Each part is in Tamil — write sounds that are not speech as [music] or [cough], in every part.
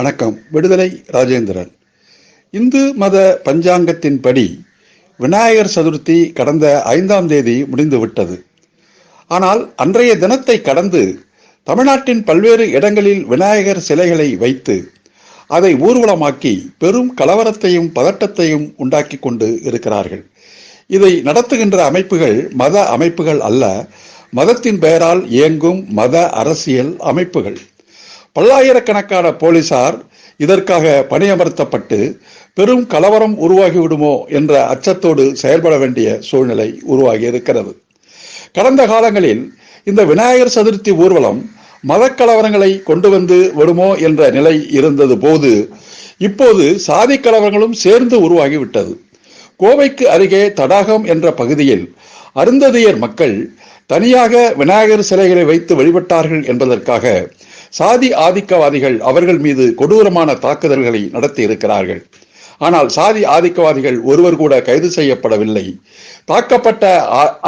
வணக்கம். விடுதலை ராஜேந்திரன். இந்து மத பஞ்சாங்கத்தின்படி விநாயகர் சதுர்த்தி கடந்த ஐந்தாம் தேதி முடிந்துவிட்டது. ஆனால் அன்றைய தினத்தை கடந்து தமிழ்நாட்டின் பல்வேறு இடங்களில் விநாயகர் சிலைகளை வைத்து அதை ஊர்வலமாக்கி பெரும் கலவரத்தையும் பதட்டத்தையும் உண்டாக்கி கொண்டு இருக்கிறார்கள். இதை நடத்துகின்ற அமைப்புகள் மத அமைப்புகள் அல்ல மதத்தின் பெயரால் இயங்கும் மத அரசியல் அமைப்புகள். பல்லாயிரக்கணக்கான போலீசார் இதற்காக பணியமர்த்தப்பட்டு பெரும் கலவரம் உருவாகிவிடுமோ என்ற அச்சத்தோடு செயல்பட வேண்டிய சூழ்நிலை உருவாகி இருக்கிறது கடந்த காலங்களில் இந்த விநாயகர் சதுர்த்தி ஊர்வலம் மதக்கலவரங்களை கொண்டு வந்து விடுமோ என்ற நிலை இருந்தது போது இப்போது சாதி கலவரங்களும் சேர்ந்து உருவாகிவிட்டது. கோவைக்கு அருகே தடாகம் என்ற பகுதியில் அருந்ததியர் மக்கள் தனியாக விநாயகர் சிலைகளை வைத்து வழிபட்டார்கள் என்பதற்காக சாதி ஆதிக்கவாதிகள் அவர்கள் மீது கொடூரமான தாக்குதல்களை நடத்தி இருக்கிறார்கள் ஆனால் சாதி ஆதிக்கவாதிகள் ஒருவர் கூட கைது செய்யப்படவில்லை. தாக்கப்பட்ட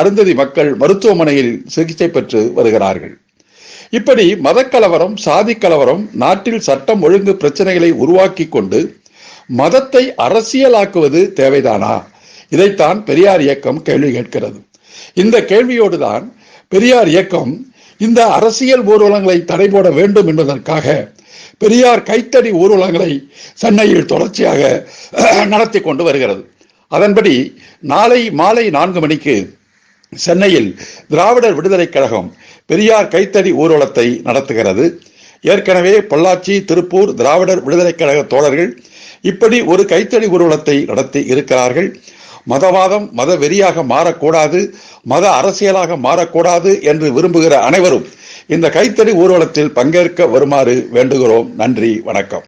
அருந்ததி மக்கள் மருத்துவமனையில் சிகிச்சை பெற்று வருகிறார்கள். இப்படி மதக்கலவரம் சாதி கலவரம் நாட்டில் சட்டம் ஒழுங்கு பிரச்சனைகளை உருவாக்கி கொண்டு மதத்தை அரசியலாக்குவது தேவைதானா? இதைத்தான் பெரியார் இயக்கம் கேள்வி கேட்கிறது. இந்த கேள்வியோடு தான் பெரியார் இயக்கம் இந்த அரசியல் ஊர்வலங்களை தடை போட வேண்டும் என்பதற்காக பெரியார் கைத்தடி ஊர்வலங்களை சென்னையில் தொடர்ச்சியாக [clears throat] நடத்தி கொண்டு வருகிறது. அதன்படி நாளை மாலை நான்கு மணிக்கு சென்னையில் திராவிடர் விடுதலை கழகம் பெரியார் கைத்தடி ஊர்வலத்தை நடத்துகிறது. ஏற்கனவே பொள்ளாச்சி திருப்பூர் திராவிடர் விடுதலை கழக தோழர்கள் இப்படி ஒரு கைத்தடி ஊர்வலத்தை நடத்தி இருக்கிறார்கள். மதவாதம் மத வெறியாக மாறக்கூடாது மத அரசியலாக மாறக்கூடாது என்று விரும்புகிற அனைவரும் இந்த கைத்தறி ஊர்வலத்தில் பங்கேற்க வருமாறு வேண்டுகிறோம். நன்றி வணக்கம்.